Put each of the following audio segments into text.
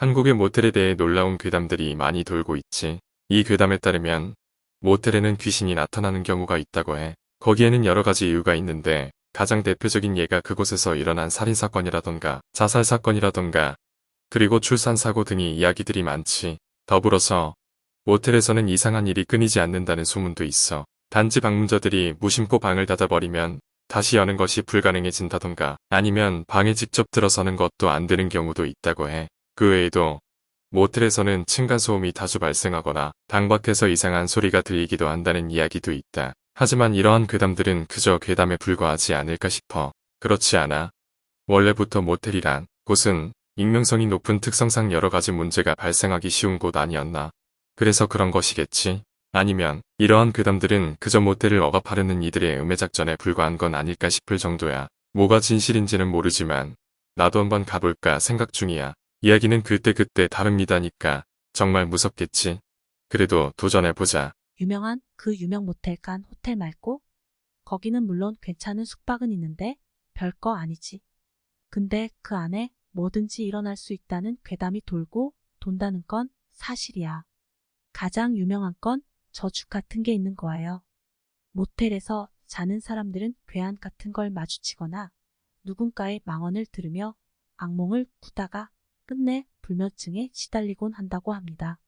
한국의 모텔에 대해 놀라운 괴담들이 많이 돌고 있지. 이 괴담에 따르면 모텔에는 귀신이 나타나는 경우가 있다고 해. 거기에는 여러 가지 이유가 있는데 가장 대표적인 예가 그곳에서 일어난 살인사건이라던가 자살사건이라던가 그리고 출산사고 등의 이야기들이 많지. 더불어서 모텔에서는 이상한 일이 끊이지 않는다는 소문도 있어. 단지 방문자들이 무심코 방을 닫아버리면 다시 여는 것이 불가능해진다던가 아니면 방에 직접 들어서는 것도 안 되는 경우도 있다고 해. 그 외에도 모텔에서는 층간소음이 자주 발생하거나 방 밖에서 이상한 소리가 들리기도 한다는 이야기도 있다. 하지만 이러한 괴담들은 그저 괴담에 불과하지 않을까 싶어. 그렇지 않아. 원래부터 모텔이란 곳은 익명성이 높은 특성상 여러 가지 문제가 발생하기 쉬운 곳 아니었나. 그래서 그런 것이겠지. 아니면 이러한 괴담들은 그저 모텔을 억압하려는 이들의 음해작전에 불과한 건 아닐까 싶을 정도야. 뭐가 진실인지는 모르지만 나도 한번 가볼까 생각 중이야. 이야기는 그때그때 다릅니다니까 정말 무섭겠지. 그래도 도전해보자. 유명한 그 유명 모텔 간 호텔 말고 거기는 물론 괜찮은 숙박은 있는데 별거 아니지. 근데 그 안에 뭐든지 일어날 수 있다는 괴담이 돌고 돈다는 건 사실이야. 가장 유명한 건 저주 같은 게 있는 거예요. 모텔에서 자는 사람들은 괴한 같은 걸 마주치거나 누군가의 망언을 들으며 악몽을 꾸다가 끝내 불면증에 시달리곤 한다고 합니다.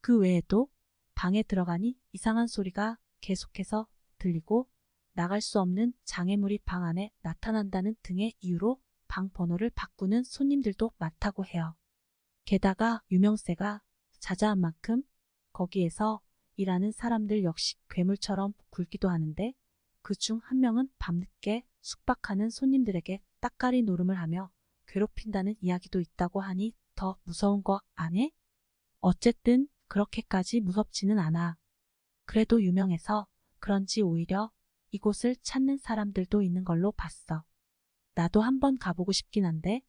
그 외에도 방에 들어가니 이상한 소리가 계속해서 들리고 나갈 수 없는 장애물이 방 안에 나타난다는 등의 이유로 방 번호를 바꾸는 손님들도 많다고 해요. 게다가 유명세가 자자한 만큼 거기에서 일하는 사람들 역시 괴물처럼 굴기도 하는데 그 중 한 명은 밤늦게 숙박하는 손님들에게 따까리 노름을 하며 괴롭힌다는 이야기도 있다고 하니 더 무서운 거 아니? 어쨌든 그렇게까지 무섭지는 않아. 그래도 유명해서 그런지 오히려 이곳을 찾는 사람들도 있는 걸로 봤어. 나도 한번 가보고 싶긴 한데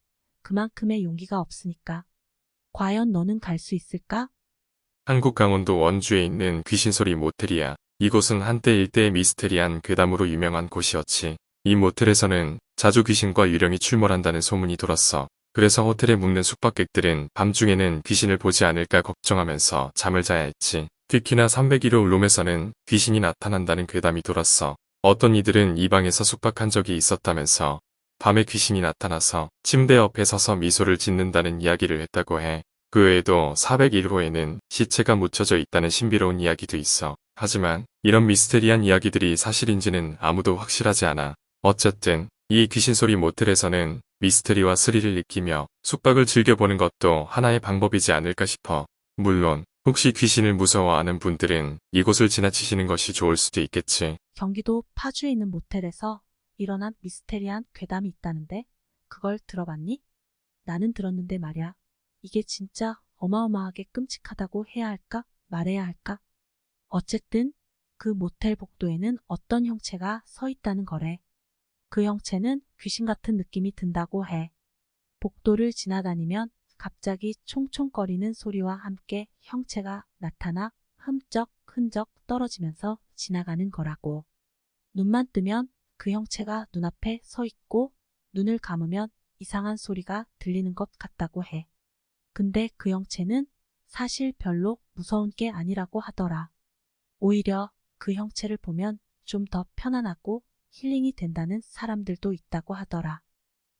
그만큼의 용기가 없으니까. 과연 너는 갈 수 있을까? 한국 강원도 원주에 있는 귀신소리 모텔이야. 이곳은 한때 일대의 미스테리한 괴담으로 유명한 곳이었지. 이 모텔에서는 자주 귀신과 유령이 출몰한다는 소문이 돌았어. 그래서 호텔에 묵는 숙박객들은 밤중에는 귀신을 보지 않을까 걱정하면서 잠을 자야 했지. 특히나 301호 룸에서는 귀신이 나타난다는 괴담이 돌았어. 어떤 이들은 이 방에서 숙박한 적이 있었다면서 밤에 귀신이 나타나서 침대 옆에 서서 미소를 짓는다는 이야기를 했다고 해. 그 외에도 401호에는 시체가 묻혀져 있다는 신비로운 이야기도 있어. 하지만 이런 미스테리한 이야기들이 사실인지는 아무도 확실하지 않아. 어쨌든 이 귀신소리 모텔에서는 미스테리와 스릴을 느끼며 숙박을 즐겨보는 것도 하나의 방법이지 않을까 싶어. 물론 혹시 귀신을 무서워하는 분들은 이곳을 지나치시는 것이 좋을 수도 있겠지. 경기도 파주에 있는 모텔에서 일어난 미스테리한 괴담이 있다는데 그걸 들어봤니? 나는 들었는데 말야. 이게 진짜 어마어마하게 끔찍하다고 해야 할까? 말해야 할까? 어쨌든 그 모텔 복도에는 어떤 형체가 서 있다는 거래. 그 형체는 귀신 같은 느낌이 든다고 해. 복도를 지나다니면 갑자기 총총거리는 소리와 함께 형체가 나타나 흠쩍 흔적 떨어지면서 지나가는 거라고. 눈만 뜨면 그 형체가 눈앞에 서 있고 눈을 감으면 이상한 소리가 들리는 것 같다고 해. 근데 그 형체는 사실 별로 무서운 게 아니라고 하더라. 오히려 그 형체를 보면 좀 더 편안하고 힐링이 된다는 사람들도 있다고 하더라.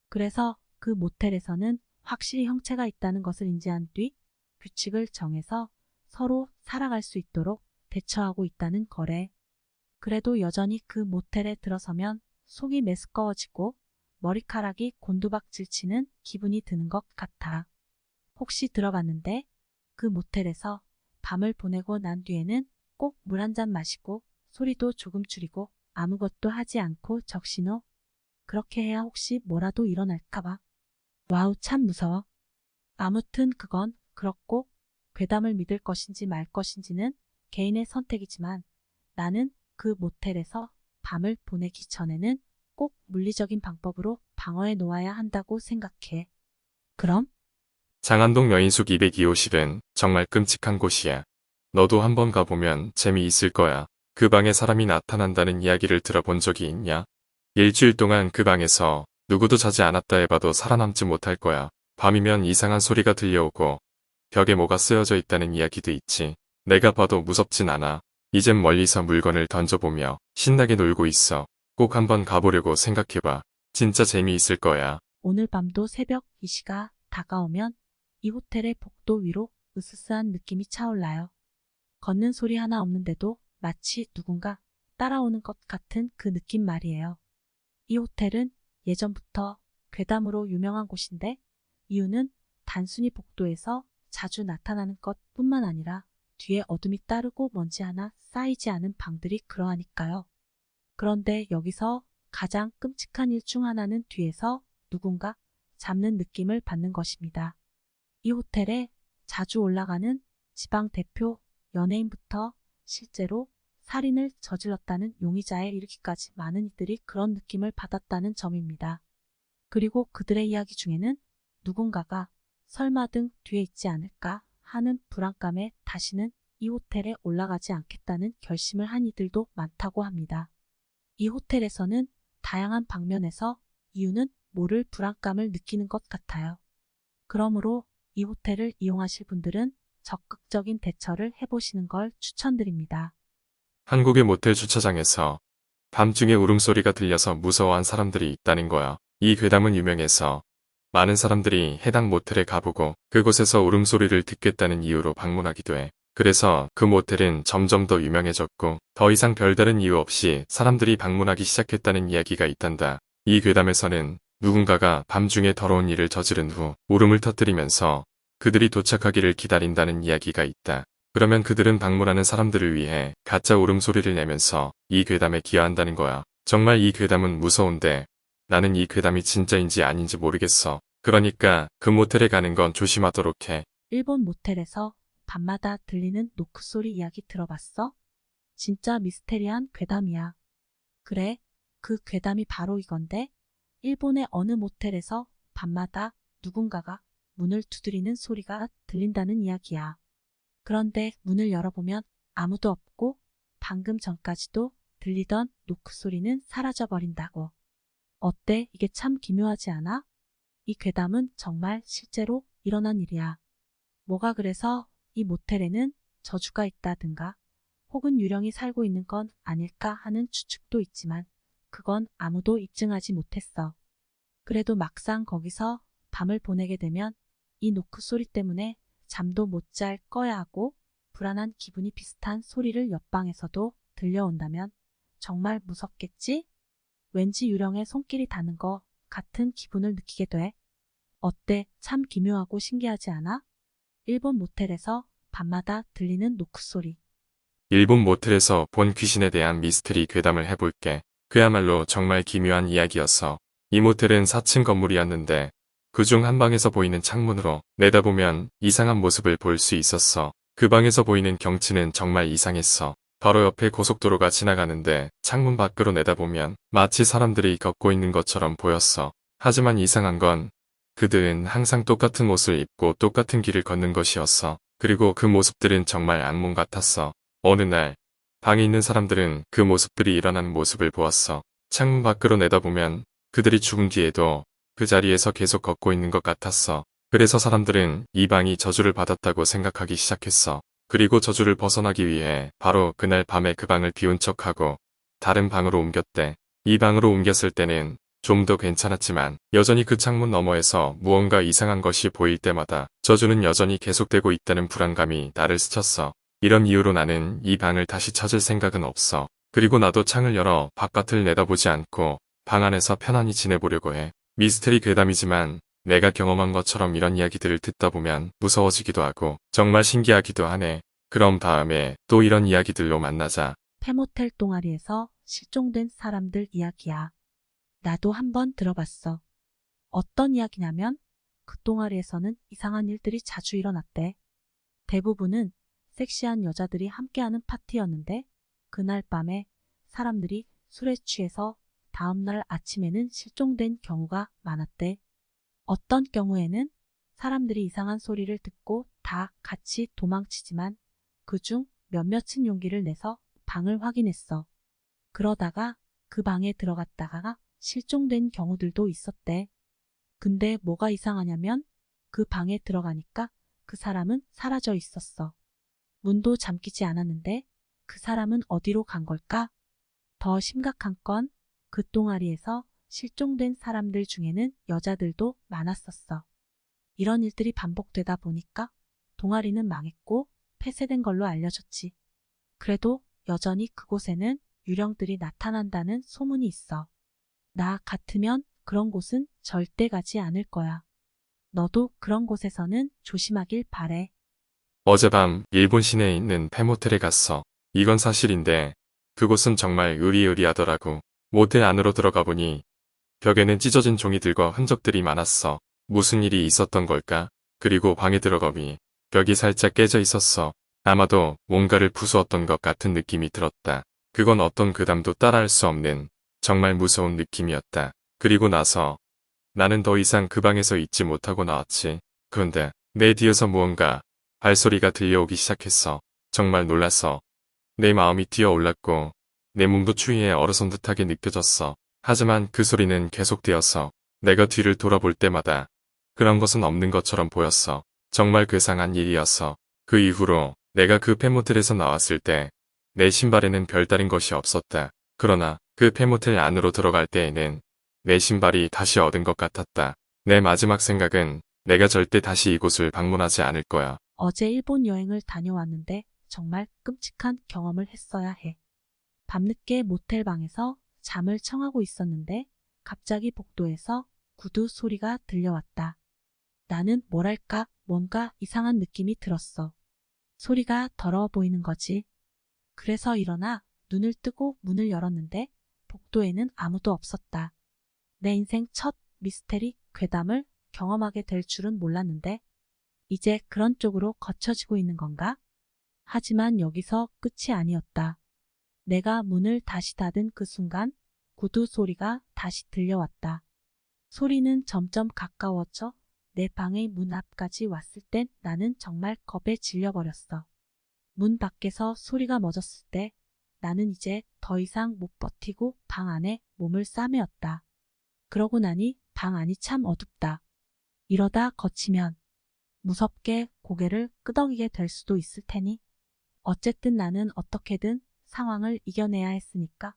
그래서 그 모텔에서는 확실히 형체가 있다는 것을 인지한 뒤 규칙을 정해서 서로 살아갈 수 있도록 대처하고 있다는 거래. 그래도 여전히 그 모텔에 들어서면 속이 메스꺼워지고 머리카락이 곤두박질 치는 기분이 드는 것 같아. 혹시 들어봤는데 그 모텔에서 밤을 보내고 난 뒤에는 꼭 물 한 잔 마시고 소리도 조금 줄이고 아무것도 하지 않고 적신호. 그렇게 해야 혹시 뭐라도 일어날까봐. 와우 참 무서워. 아무튼 그건 그렇고 괴담을 믿을 것인지 말 것인지는 개인의 선택이지만 나는 그 모텔에서 밤을 보내기 전에는 꼭 물리적인 방법으로 방어해 놓아야 한다고 생각해. 그럼 장안동 여인숙 202호실은 정말 끔찍한 곳이야. 너도 한번 가보면 재미있을 거야. 그 방에 사람이 나타난다는 이야기를 들어본 적이 있냐? 일주일 동안 그 방에서 누구도 자지 않았다 해봐도 살아남지 못할 거야. 밤이면 이상한 소리가 들려오고 벽에 뭐가 쓰여져 있다는 이야기도 있지. 내가 봐도 무섭진 않아. 이젠 멀리서 물건을 던져보며 신나게 놀고 있어. 꼭 한번 가보려고 생각해봐. 진짜 재미있을 거야. 오늘 밤도 새벽 2시가 다가오면 이 호텔의 복도 위로 으스스한 느낌이 차올라요. 걷는 소리 하나 없는데도 마치 누군가 따라오는 것 같은 그 느낌 말이에요. 이 호텔은 예전부터 괴담으로 유명한 곳인데 이유는 단순히 복도에서 자주 나타나는 것 뿐만 아니라 뒤에 어둠이 따르고 먼지 하나 쌓이지 않은 방들이 그러하니까요. 그런데 여기서 가장 끔찍한 일 중 하나는 뒤에서 누군가 잡는 느낌을 받는 것입니다. 이 호텔에 자주 올라가는 지방 대표 연예인부터 실제로 살인을 저질렀다는 용의자에 이르기까지 많은 이들이 그런 느낌을 받았다는 점입니다. 그리고 그들의 이야기 중에는 누군가가 설마 등 뒤에 있지 않을까 하는 불안감에 다시는 이 호텔에 올라가지 않겠다는 결심을 한 이들도 많다고 합니다. 이 호텔에서는 다양한 방면에서 이유는 모를 불안감을 느끼는 것 같아요. 그러므로 이 호텔을 이용하실 분들은 적극적인 대처를 해보시는 걸 추천드립니다. 한국의 모텔 주차장에서 밤중에 울음소리가 들려서 무서워한 사람들이 있다는 거야. 이 괴담은 유명해서 많은 사람들이 해당 모텔에 가보고 그곳에서 울음소리를 듣겠다는 이유로 방문하기도 해. 그래서 그 모텔은 점점 더 유명해졌고 더 이상 별다른 이유 없이 사람들이 방문하기 시작했다는 이야기가 있단다. 이 괴담에서는 누군가가 밤중에 더러운 일을 저지른 후 울음을 터뜨리면서 그들이 도착하기를 기다린다는 이야기가 있다. 그러면 그들은 방문하는 사람들을 위해 가짜 울음소리를 내면서 이 괴담에 기여한다는 거야. 정말 이 괴담은 무서운데 나는 이 괴담이 진짜인지 아닌지 모르겠어. 그러니까 그 모텔에 가는 건 조심하도록 해. 일본 모텔에서 밤마다 들리는 노크 소리 이야기 들어봤어? 진짜 미스테리한 괴담이야. 그래, 그 괴담이 바로 이건데, 일본의 어느 모텔에서 밤마다 누군가가 문을 두드리는 소리가 들린다는 이야기야. 그런데 문을 열어보면 아무도 없고 방금 전까지도 들리던 노크 소리는 사라져버린다고. 어때? 이게 참 기묘하지 않아? 이 괴담은 정말 실제로 일어난 일이야. 뭐가 그래서 이 모텔에는 저주가 있다든가 혹은 유령이 살고 있는 건 아닐까 하는 추측도 있지만 그건 아무도 입증하지 못했어. 그래도 막상 거기서 밤을 보내게 되면 이 노크 소리 때문에 잠도 못 잘 거야 하고 불안한 기분이 비슷한 소리를 옆방에서도 들려온다면 정말 무섭겠지? 왠지 유령의 손길이 닿는 거 같은 기분을 느끼게 돼. 어때? 참 기묘하고 신기하지 않아? 일본 모텔에서 밤마다 들리는 노크 소리. 일본 모텔에서 본 귀신에 대한 미스터리 괴담을 해볼게. 그야말로 정말 기묘한 이야기였어. 이 모텔은 4층 건물이었는데 그중 한 방에서 보이는 창문으로 내다보면 이상한 모습을 볼 수 있었어. 그 방에서 보이는 경치는 정말 이상했어. 바로 옆에 고속도로가 지나가는데 창문 밖으로 내다보면 마치 사람들이 걷고 있는 것처럼 보였어. 하지만 이상한 건 그들은 항상 똑같은 옷을 입고 똑같은 길을 걷는 것이었어. 그리고 그 모습들은 정말 악몽 같았어. 어느 날 방에 있는 사람들은 그 모습들이 일어나는 모습을 보았어. 창문 밖으로 내다보면 그들이 죽은 뒤에도 그 자리에서 계속 걷고 있는 것 같았어. 그래서 사람들은 이 방이 저주를 받았다고 생각하기 시작했어. 그리고 저주를 벗어나기 위해 바로 그날 밤에 그 방을 비운 척하고 다른 방으로 옮겼대. 이 방으로 옮겼을 때는 좀 더 괜찮았지만 여전히 그 창문 너머에서 무언가 이상한 것이 보일 때마다 저주는 여전히 계속되고 있다는 불안감이 나를 스쳤어. 이런 이유로 나는 이 방을 다시 찾을 생각은 없어. 그리고 나도 창을 열어 바깥을 내다보지 않고 방 안에서 편안히 지내보려고 해. 미스테리 괴담이지만 내가 경험한 것처럼 이런 이야기들을 듣다 보면 무서워지기도 하고 정말 신기하기도 하네. 그럼 다음에 또 이런 이야기들로 만나자. 페모텔 동아리에서 실종된 사람들 이야기야. 나도 한번 들어봤어. 어떤 이야기냐면 그 동아리에서는 이상한 일들이 자주 일어났대. 대부분은 섹시한 여자들이 함께하는 파티였는데 그날 밤에 사람들이 술에 취해서 다음날 아침에는 실종된 경우가 많았대. 어떤 경우에는 사람들이 이상한 소리를 듣고 다 같이 도망치지만 그중 몇몇은 용기를 내서 방을 확인했어. 그러다가 그 방에 들어갔다가 실종된 경우들도 있었대. 근데 뭐가 이상하냐면 그 방에 들어가니까 그 사람은 사라져 있었어. 문도 잠기지 않았는데 그 사람은 어디로 간 걸까? 더 심각한 건 그 동아리에서 실종된 사람들 중에는 여자들도 많았었어. 이런 일들이 반복되다 보니까 동아리는 망했고 폐쇄된 걸로 알려졌지. 그래도 여전히 그곳에는 유령들이 나타난다는 소문이 있어. 나 같으면 그런 곳은 절대 가지 않을 거야. 너도 그런 곳에서는 조심하길 바래. 어젯밤 일본 시내에 있는 폐모텔에 갔어. 이건 사실인데 그곳은 정말 으리으리하더라고. 모텔 안으로 들어가 보니 벽에는 찢어진 종이들과 흔적들이 많았어. 무슨 일이 있었던 걸까? 그리고 방에 들어가니 벽이 살짝 깨져 있었어. 아마도 뭔가를 부수었던 것 같은 느낌이 들었다. 그건 어떤 괴담도 따라할 수 없는 정말 무서운 느낌이었다. 그리고 나서 나는 더 이상 그 방에서 있지 못하고 나왔지. 그런데 내 뒤에서 무언가 발소리가 들려오기 시작했어. 정말 놀랐어. 내 마음이 뛰어올랐고 내 몸도 추위에 얼어선 듯하게 느껴졌어. 하지만 그 소리는 계속되었어. 내가 뒤를 돌아볼 때마다 그런 것은 없는 것처럼 보였어. 정말 괴상한 일이었어. 그 이후로 내가 그 폐모텔에서 나왔을 때 내 신발에는 별다른 것이 없었다. 그러나 그 폐모텔 안으로 들어갈 때에는 내 신발이 다시 얻은 것 같았다. 내 마지막 생각은 내가 절대 다시 이곳을 방문하지 않을 거야. 어제 일본 여행을 다녀왔는데 정말 끔찍한 경험을 했어야 해. 밤늦게 모텔 방에서 잠을 청하고 있었는데 갑자기 복도에서 구두 소리가 들려왔다. 나는 뭐랄까 뭔가 이상한 느낌이 들었어. 소리가 더러워 보이는 거지. 그래서 일어나 눈을 뜨고 문을 열었는데 복도에는 아무도 없었다. 내 인생 첫 미스테리 괴담을 경험하게 될 줄은 몰랐는데 이제 그런 쪽으로 거쳐지고 있는 건가? 하지만 여기서 끝이 아니었다. 내가 문을 다시 닫은 그 순간 구두 소리가 다시 들려왔다. 소리는 점점 가까워져 내 방의 문 앞까지 왔을 땐 나는 정말 겁에 질려버렸어. 문 밖에서 소리가 멎었을 때 나는 이제 더 이상 못 버티고 방 안에 몸을 싸매었다. 그러고 나니 방 안이 참 어둡다. 이러다 거치면 무섭게 고개를 끄덕이게 될 수도 있을 테니 어쨌든 나는 어떻게든 상황을 이겨내야 했으니까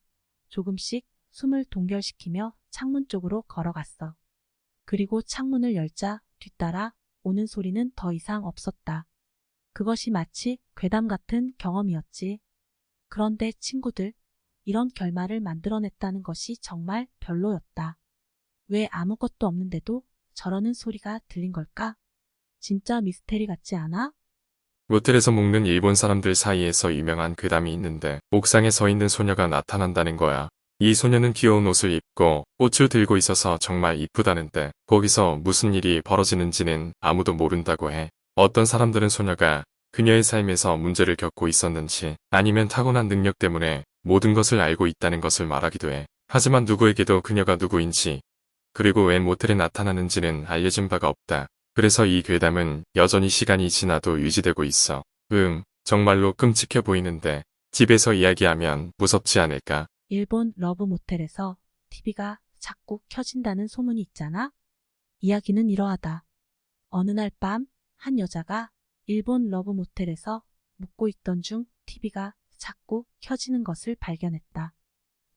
조금씩 숨을 동결시키며 창문 쪽으로 걸어갔어. 그리고 창문을 열자 뒤따라 오는 소리는 더 이상 없었다. 그것이 마치 괴담 같은 경험이었지. 그런데 친구들, 이런 결말을 만들어냈다는 것이 정말 별로였다. 왜 아무것도 없는데도 저러는 소리가 들린 걸까? 진짜 미스테리 같지 않아? 모텔에서 먹는 일본 사람들 사이에서 유명한 괴담이 있는데 옥상에 서 있는 소녀가 나타난다는 거야. 이 소녀는 귀여운 옷을 입고 꽃을 들고 있어서 정말 이쁘다는데 거기서 무슨 일이 벌어지는지는 아무도 모른다고 해. 어떤 사람들은 소녀가 그녀의 삶에서 문제를 겪고 있었는지 아니면 타고난 능력 때문에 모든 것을 알고 있다는 것을 말하기도 해. 하지만 누구에게도 그녀가 누구인지 그리고 왜 모텔에 나타나는지는 알려진 바가 없다. 그래서 이 괴담은 여전히 시간이 지나도 유지되고 있어. 음, 정말로 끔찍해 보이는데 집에서 이야기하면 무섭지 않을까? 일본 러브 모텔에서 TV가 자꾸 켜진다는 소문이 있잖아? 이야기는 이러하다. 어느 날 밤 한 여자가 일본 러브 모텔에서 묵고 있던 중 TV가 자꾸 켜지는 것을 발견했다.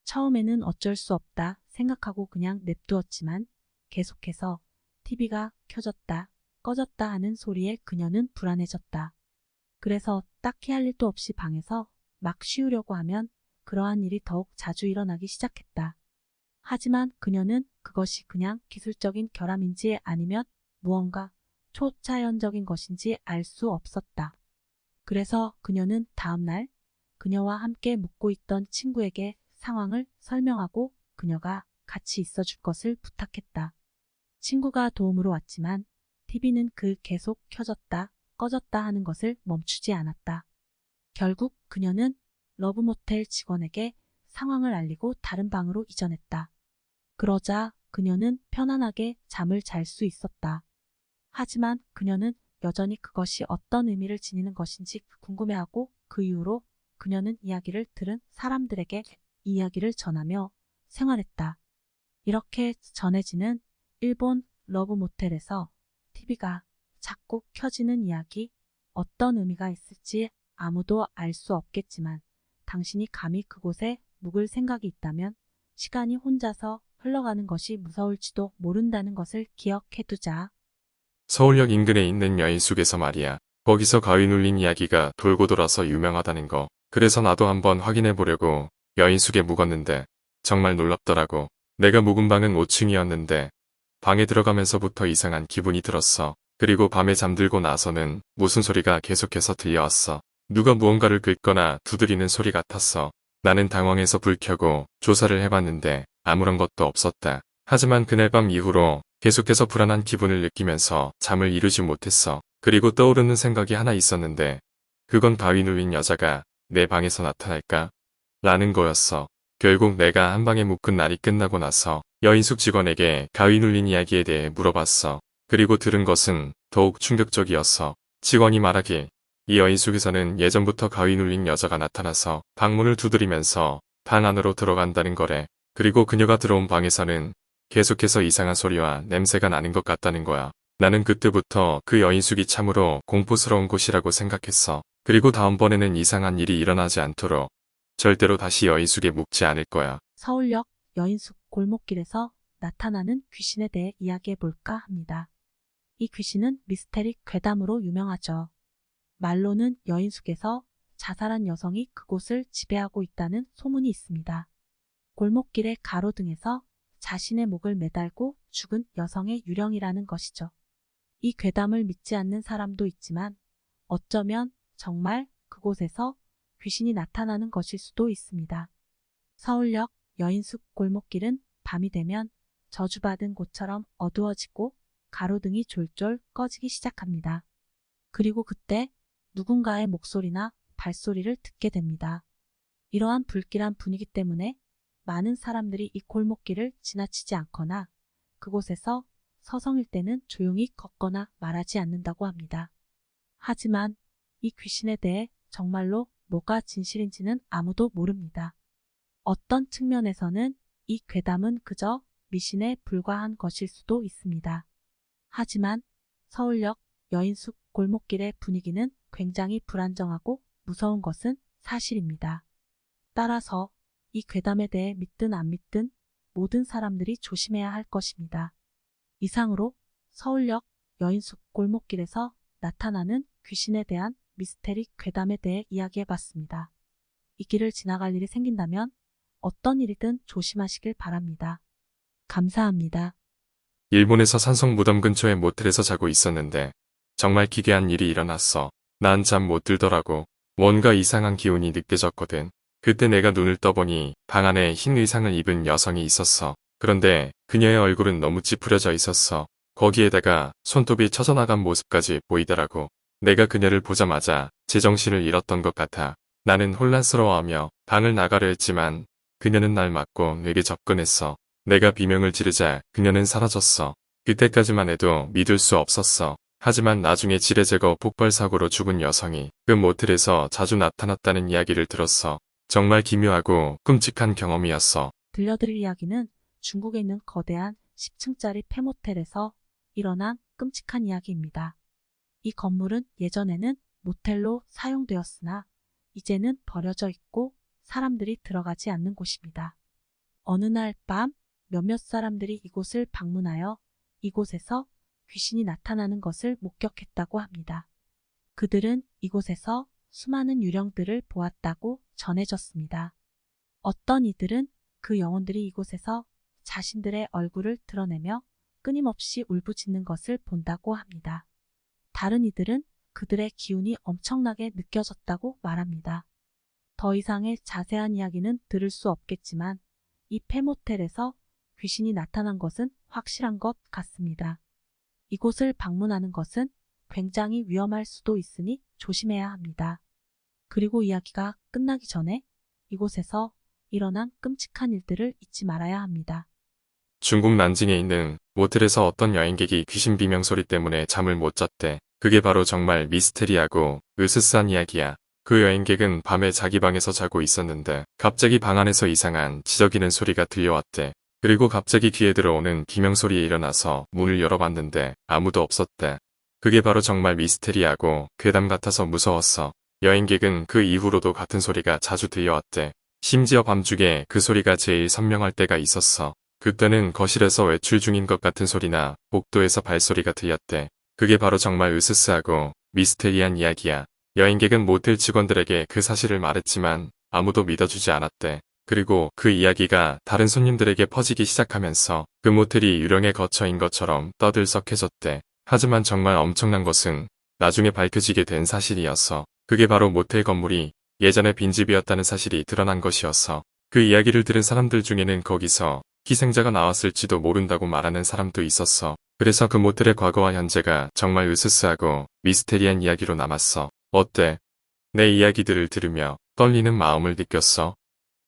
처음에는 어쩔 수 없다 생각하고 그냥 냅두었지만 계속해서 TV가 켜졌다, 꺼졌다 하는 소리에 그녀는 불안해졌다. 그래서 딱히 할 일도 없이 방에서 막 쉬우려고 하면 그러한 일이 더욱 자주 일어나기 시작했다. 하지만 그녀는 그것이 그냥 기술적인 결함인지 아니면 무언가 초자연적인 것인지 알 수 없었다. 그래서 그녀는 다음날 그녀와 함께 묵고 있던 친구에게 상황을 설명하고 그녀가 같이 있어 줄 것을 부탁했다. 친구가 도움으로 왔지만 TV는 그 계속 켜졌다, 꺼졌다 하는 것을 멈추지 않았다. 결국 그녀는 러브모텔 직원에게 상황을 알리고 다른 방으로 이전했다. 그러자 그녀는 편안하게 잠을 잘 수 있었다. 하지만 그녀는 여전히 그것이 어떤 의미를 지니는 것인지 궁금해하고 그 이후로 그녀는 이야기를 들은 사람들에게 이야기를 전하며 생활했다. 이렇게 전해지는 일본 러브 모텔에서 TV가 자꾸 켜지는 이야기, 어떤 의미가 있을지 아무도 알 수 없겠지만 당신이 감히 그곳에 묵을 생각이 있다면 시간이 혼자서 흘러가는 것이 무서울지도 모른다는 것을 기억해 두자. 서울역 인근에 있는 여인숙에서 말이야. 거기서 가위 눌린 이야기가 돌고 돌아서 유명하다는 거. 그래서 나도 한번 확인해 보려고 여인숙에 묵었는데 정말 놀랍더라고. 내가 묵은 방은 5층이었는데 방에 들어가면서부터 이상한 기분이 들었어. 그리고 밤에 잠들고 나서는 무슨 소리가 계속해서 들려왔어. 누가 무언가를 긁거나 두드리는 소리 같았어. 나는 당황해서 불 켜고 조사를 해봤는데 아무런 것도 없었다. 하지만 그날 밤 이후로 계속해서 불안한 기분을 느끼면서 잠을 이루지 못했어. 그리고 떠오르는 생각이 하나 있었는데 그건 바위 눌린 여자가 내 방에서 나타날까? 라는 거였어. 결국 내가 한 방에 묶은 날이 끝나고 나서 여인숙 직원에게 가위 눌린 이야기에 대해 물어봤어. 그리고 들은 것은 더욱 충격적이었어. 직원이 말하길 이 여인숙에서는 예전부터 가위 눌린 여자가 나타나서 방문을 두드리면서 방 안으로 들어간다는 거래. 그리고 그녀가 들어온 방에서는 계속해서 이상한 소리와 냄새가 나는 것 같다는 거야. 나는 그때부터 그 여인숙이 참으로 공포스러운 곳이라고 생각했어. 그리고 다음번에는 이상한 일이 일어나지 않도록 절대로 다시 여인숙에 묵지 않을 거야. 서울역 여인숙 골목길에서 나타나는 귀신에 대해 이야기해 볼까 합니다. 이 귀신은 미스테리 괴담으로 유명하죠. 말로는 여인숙에서 자살한 여성이 그곳을 지배하고 있다는 소문이 있습니다. 골목길의 가로등에서 자신의 목을 매달고 죽은 여성의 유령이라는 것이죠. 이 괴담을 믿지 않는 사람도 있지만 어쩌면 정말 그곳에서 귀신이 나타나는 것일 수도 있습니다. 서울역 여인숙 골목길은 밤이 되면 저주받은 곳처럼 어두워지고 가로등이 졸졸 꺼지기 시작합니다. 그리고 그때 누군가의 목소리나 발소리를 듣게 됩니다. 이러한 불길한 분위기 때문에 많은 사람들이 이 골목길을 지나치지 않거나 그곳에서 서성일 때는 조용히 걷거나 말하지 않는다고 합니다. 하지만 이 귀신에 대해 정말로 뭐가 진실인지는 아무도 모릅니다. 어떤 측면에서는 이 괴담은 그저 미신에 불과한 것일 수도 있습니다. 하지만 서울역 여인숙 골목길의 분위기는 굉장히 불안정하고 무서운 것은 사실입니다. 따라서 이 괴담에 대해 믿든 안 믿든 모든 사람들이 조심해야 할 것입니다. 이상으로 서울역 여인숙 골목길에서 나타나는 귀신에 대한 미스테리 괴담에 대해 이야기해 봤습니다. 이 길을 지나갈 일이 생긴다면 어떤 일이든 조심하시길 바랍니다. 감사합니다. 일본에서 산성 무덤 근처의 모텔에서 자고 있었는데 정말 기괴한 일이 일어났어. 난 잠 못 들더라고. 뭔가 이상한 기운이 느껴졌거든. 그때 내가 눈을 떠보니 방 안에 흰 의상을 입은 여성이 있었어. 그런데 그녀의 얼굴은 너무 찌푸려져 있었어. 거기에다가 손톱이 처져나간 모습까지 보이더라고. 내가 그녀를 보자마자 제정신을 잃었던 것 같아. 나는 혼란스러워하며 방을 나가려 했지만 그녀는 날 맞고 내게 접근했어. 내가 비명을 지르자 그녀는 사라졌어. 그때까지만 해도 믿을 수 없었어. 하지만 나중에 지뢰 제거 폭발 사고로 죽은 여성이 그 모텔에서 자주 나타났다는 이야기를 들었어. 정말 기묘하고 끔찍한 경험이었어. 들려드릴 이야기는 중국에 있는 거대한 10층짜리 폐모텔에서 일어난 끔찍한 이야기입니다. 이 건물은 예전에는 모텔로 사용되었으나 이제는 버려져 있고 사람들이 들어가지 않는 곳입니다. 어느 날 밤 몇몇 사람들이 이곳을 방문하여 이곳에서 귀신이 나타나는 것을 목격했다고 합니다. 그들은 이곳에서 수많은 유령들을 보았다고 전해졌습니다. 어떤 이들은 그 영혼들이 이곳에서 자신들의 얼굴을 드러내며 끊임없이 울부짖는 것을 본다고 합니다. 다른 이들은 그들의 기운이 엄청나게 느껴졌다고 말합니다. 더 이상의 자세한 이야기는 들을 수 없겠지만 이 폐모텔에서 귀신이 나타난 것은 확실한 것 같습니다. 이곳을 방문하는 것은 굉장히 위험할 수도 있으니 조심해야 합니다. 그리고 이야기가 끝나기 전에 이곳에서 일어난 끔찍한 일들을 잊지 말아야 합니다. 중국 난징에 있는 모텔에서 어떤 여행객이 귀신 비명 소리 때문에 잠을 못 잤대. 그게 바로 정말 미스테리하고 으스스한 이야기야. 그 여행객은 밤에 자기 방에서 자고 있었는데 갑자기 방 안에서 이상한 지저귀는 소리가 들려왔대. 그리고 갑자기 귀에 들어오는 비명 소리에 일어나서 문을 열어봤는데 아무도 없었대. 그게 바로 정말 미스테리하고 괴담 같아서 무서웠어. 여행객은 그 이후로도 같은 소리가 자주 들려왔대. 심지어 밤중에 그 소리가 제일 선명할 때가 있었어. 그때는 거실에서 외출 중인 것 같은 소리나 복도에서 발소리가 들렸대. 그게 바로 정말 으스스하고 미스테리한 이야기야. 여행객은 모텔 직원들에게 그 사실을 말했지만 아무도 믿어주지 않았대. 그리고 그 이야기가 다른 손님들에게 퍼지기 시작하면서 그 모텔이 유령의 거처인 것처럼 떠들썩해졌대. 하지만 정말 엄청난 것은 나중에 밝혀지게 된 사실이었어. 그게 바로 모텔 건물이 예전에 빈집이었다는 사실이 드러난 것이었어. 그 이야기를 들은 사람들 중에는 거기서 희생자가 나왔을지도 모른다고 말하는 사람도 있었어. 그래서 그 모텔의 과거와 현재가 정말 으스스하고 미스테리한 이야기로 남았어. 어때? 내 이야기들을 들으며 떨리는 마음을 느꼈어.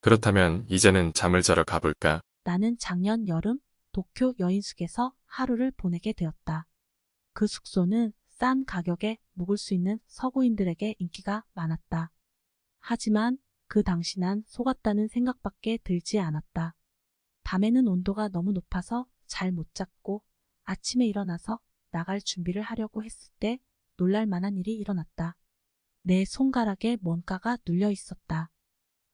그렇다면 이제는 잠을 자러 가볼까? 나는 작년 여름 도쿄 여인숙에서 하루를 보내게 되었다. 그 숙소는 싼 가격에 묵을 수 있는 서구인들에게 인기가 많았다. 하지만 그 당시 난 속았다는 생각밖에 들지 않았다. 밤에는 온도가 너무 높아서 잘 못 잤고 아침에 일어나서 나갈 준비를 하려고 했을 때 놀랄 만한 일이 일어났다. 내 손가락에 뭔가가 눌려 있었다.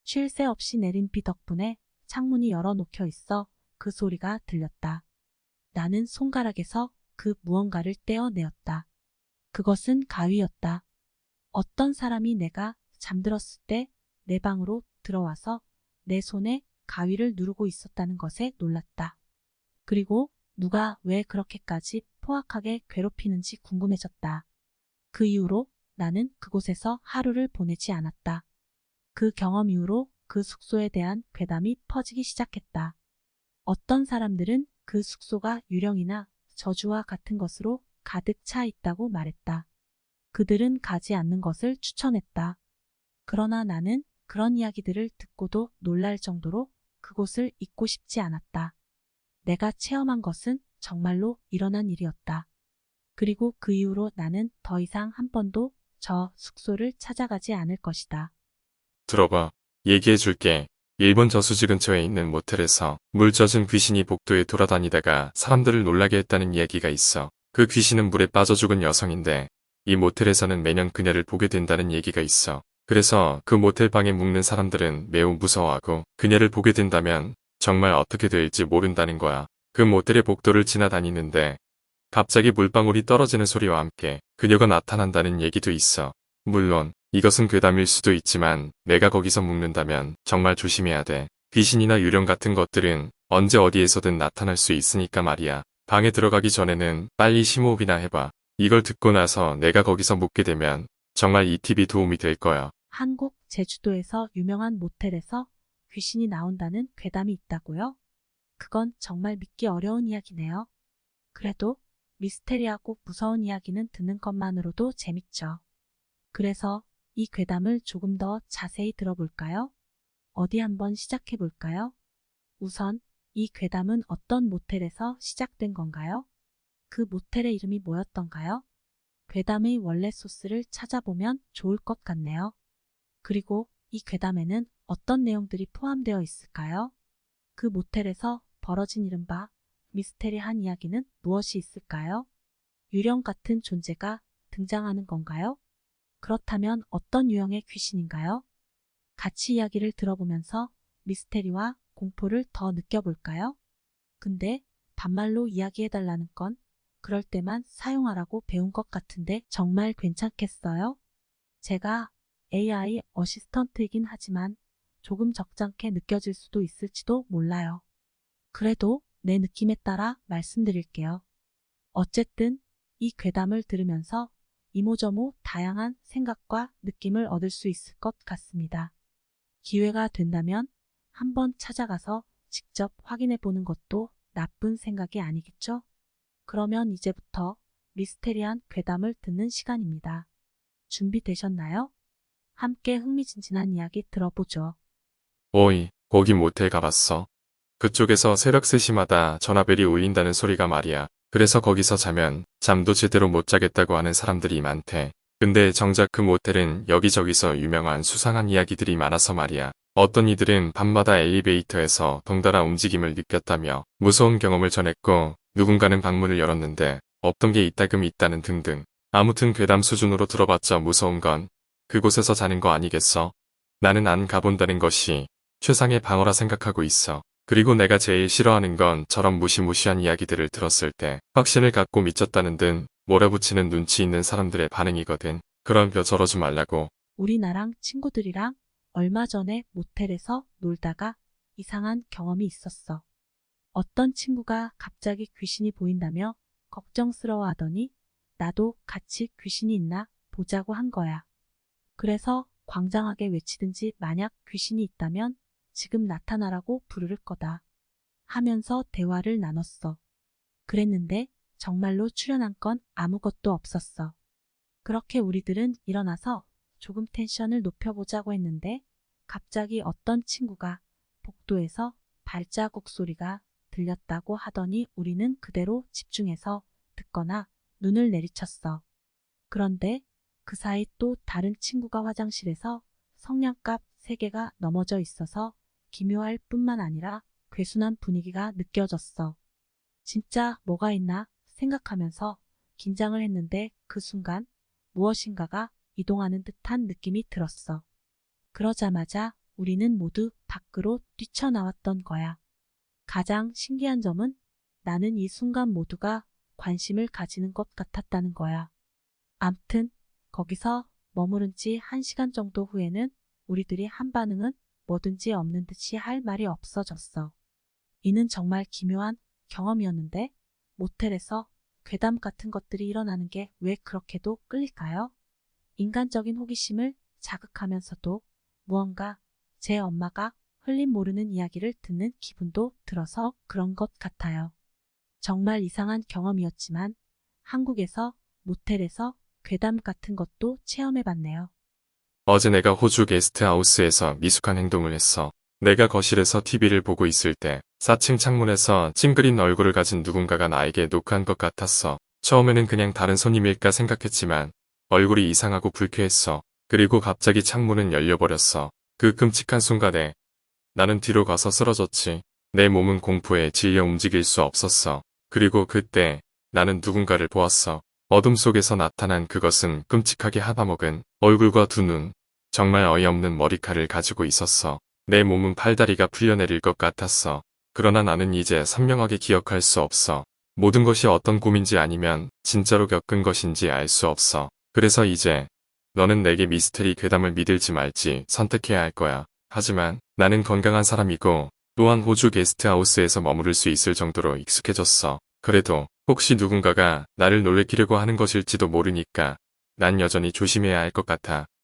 쉴 새 없이 내린 비 덕분에 창문이 열어 놓혀 있어 그 소리가 들렸다. 나는 손가락에서 그 무언가를 떼어내었다. 그것은 가위였다. 어떤 사람이 내가 잠들었을 때 내 방으로 들어와서 내 손에 가위를 누르고 있었다는 것에 놀랐다. 그리고 누가 왜 그렇게까지 포악하게 괴롭히는지 궁금해졌다. 그 이후로 나는 그곳에서 하루를 보내지 않았다. 그 경험 이후로 그 숙소에 대한 괴담이 퍼지기 시작했다. 어떤 사람들은 그 숙소가 유령이나 저주와 같은 것으로 가득 차 있다고 말했다. 그들은 가지 않는 것을 추천했다. 그러나 나는 그런 이야기들을 듣고도 놀랄 정도로 그곳을 잊고 싶지 않았다. 내가 체험한 것은 정말로 일어난 일이었다. 그리고 그 이후로 나는 더 이상 한 번도 저 숙소를 찾아가지 않을 것이다. 들어봐. 얘기해 줄게. 일본 저수지 근처에 있는 모텔에서 물 젖은 귀신이 복도에 돌아다니다가 사람들을 놀라게 했다는 이야기가 있어. 그 귀신은 물에 빠져 죽은 여성인데 이 모텔에서는 매년 그녀를 보게 된다는 얘기가 있어. 그래서 그 모텔 방에 묵는 사람들은 매우 무서워하고 그녀를 보게 된다면 정말 어떻게 될지 모른다는 거야. 그 모텔의 복도를 지나다니는데 갑자기 물방울이 떨어지는 소리와 함께 그녀가 나타난다는 얘기도 있어. 물론 이것은 괴담일 수도 있지만 내가 거기서 묵는다면 정말 조심해야 돼. 귀신이나 유령 같은 것들은 언제 어디에서든 나타날 수 있으니까 말이야. 방에 들어가기 전에는 빨리 심호흡이나 해봐. 이걸 듣고 나서 내가 거기서 묵게 되면 정말 이 팁이 도움이 될 거야. 한국 제주도에서 유명한 모텔에서 귀신이 나온다는 괴담이 있다고요? 그건 정말 믿기 어려운 이야기네요. 그래도 미스테리하고 무서운 이야기는 듣는 것만으로도 재밌죠. 그래서 이 괴담을 조금 더 자세히 들어볼까요? 어디 한번 시작해 볼까요? 우선 이 괴담은 어떤 모텔에서 시작된 건가요? 그 모텔의 이름이 뭐였던가요? 괴담의 원래 소스를 찾아보면 좋을 것 같네요. 그리고 이 괴담에는 어떤 내용들이 포함되어 있을까요? 그 모텔에서 벌어진 이른바 미스테리한 이야기는 무엇이 있을까요? 유령 같은 존재가 등장하는 건가요? 그렇다면 어떤 유형의 귀신인가요? 같이 이야기를 들어보면서 미스테리와 공포를 더 느껴볼까요? 근데 반말로 이야기해달라는 건 그럴 때만 사용하라고 배운 것 같은데 정말 괜찮겠어요? 제가 AI 어시스턴트이긴 하지만 조금 적잖게 느껴질 수도 있을지도 몰라요. 그래도 내 느낌에 따라 말씀드릴게요. 어쨌든 이 괴담을 들으면서 이모저모 다양한 생각과 느낌을 얻을 수 있을 것 같습니다. 기회가 된다면 한번 찾아가서 직접 확인해 보는 것도 나쁜 생각이 아니겠죠? 그러면 이제부터 미스테리한 괴담을 듣는 시간입니다. 준비되셨나요? 함께 흥미진진한 이야기 들어보죠. 오이, 거기 모텔 가봤어. 그쪽에서 새벽 3시마다 전화벨이 울린다는 소리가 말이야. 그래서 거기서 자면 잠도 제대로 못 자겠다고 하는 사람들이 많대. 근데 정작 그 모텔은 여기저기서 유명한 수상한 이야기들이 많아서 말이야. 어떤 이들은 밤마다 엘리베이터에서 덩달아 움직임을 느꼈다며 무서운 경험을 전했고 누군가는 방문을 열었는데 없던 게 있다금 있다는 등등 아무튼 괴담 수준으로 들어봤자 무서운 건 그곳에서 자는 거 아니겠어? 나는 안 가본다는 것이 최상의 방어라 생각하고 있어. 그리고 내가 제일 싫어하는 건 저런 무시무시한 이야기들을 들었을 때 확신을 갖고 미쳤다는 듯 몰아붙이는 눈치 있는 사람들의 반응이거든. 그런 벼 저러지 말라고. 우리 나랑 친구들이랑 얼마 전에 모텔에서 놀다가 이상한 경험이 있었어. 어떤 친구가 갑자기 귀신이 보인다며 걱정스러워 하더니 나도 같이 귀신이 있나 보자고 한 거야. 그래서 광장하게 외치든지 만약 귀신이 있다면 지금 나타나라고 부르를 거다. 하면서 대화를 나눴어. 그랬는데 정말로 출연한 건 아무것도 없었어. 그렇게 우리들은 일어나서 조금 텐션을 높여보자고 했는데 갑자기 어떤 친구가 복도에서 발자국 소리가 들렸다고 하더니 우리는 그대로 집중해서 듣거나 눈을 내리쳤어. 그런데 그 사이 또 다른 친구가 화장실에서 성냥갑 3개가 넘어져 있어서 기묘할 뿐만 아니라 괴순한 분위기가 느껴졌어. 진짜 뭐가 있나 생각하면서 긴장을 했는데 그 순간 무엇인가가 이동하는 듯한 느낌이 들었어. 그러자마자 우리는 모두 밖으로 뛰쳐나왔던 거야. 가장 신기한 점은 나는 이 순간 모두가 관심을 가지는 것 같았다는 거야. 암튼 거기서 머무른 지한 시간 정도 후에는 우리들이 한 반응은 뭐든지 없는 듯이 할 말이 없어졌어. 이는 정말 기묘한 경험이었는데 모텔에서 괴담 같은 것들이 일어나는 게 왜 그렇게도 끌릴까요? 인간적인 호기심을 자극하면서도 무언가 제 엄마가 흘림 모르는 이야기를 듣는 기분도 들어서 그런 것 같아요. 정말 이상한 경험이었지만 한국에서 모텔에서 괴담 같은 것도 체험해봤네요. 어제 내가 호주 게스트하우스에서 미숙한 행동을 했어. 내가 거실에서 TV를 보고 있을 때 4층 창문에서 찡그린 얼굴을 가진 누군가가 나에게 노크한 것 같았어. 처음에는 그냥 다른 손님일까 생각했지만 얼굴이 이상하고 불쾌했어. 그리고 갑자기 창문은 열려버렸어. 그 끔찍한 순간에 나는 뒤로 가서 쓰러졌지. 내 몸은 공포에 질려 움직일 수 없었어. 그리고 그때 나는 누군가를 보았어. 어둠 속에서 나타난 그것은 끔찍하게 하다먹은 얼굴과 두 눈, 정말 어이없는 머리칼을 가지고 있었어. 내 몸은 팔다리가 풀려내릴 것 같았어. 그러나 나는 이제 선명하게 기억할 수 없어. 모든 것이 어떤 꿈인지 아니면 진짜로 겪은 것인지 알 수 없어. 그래서 이제 너는 내게 미스테리 괴담을 믿을지 말지 선택해야 할 거야. 하지만 나는 건강한 사람이고 또한 호주 게스트하우스에서 머무를 수 있을 정도로 익숙해졌어. 그래도 혹시 누군가가 나를 놀래키려고 하는 것일지도 모르니까 난 여전히 조심해야 할 것 같아.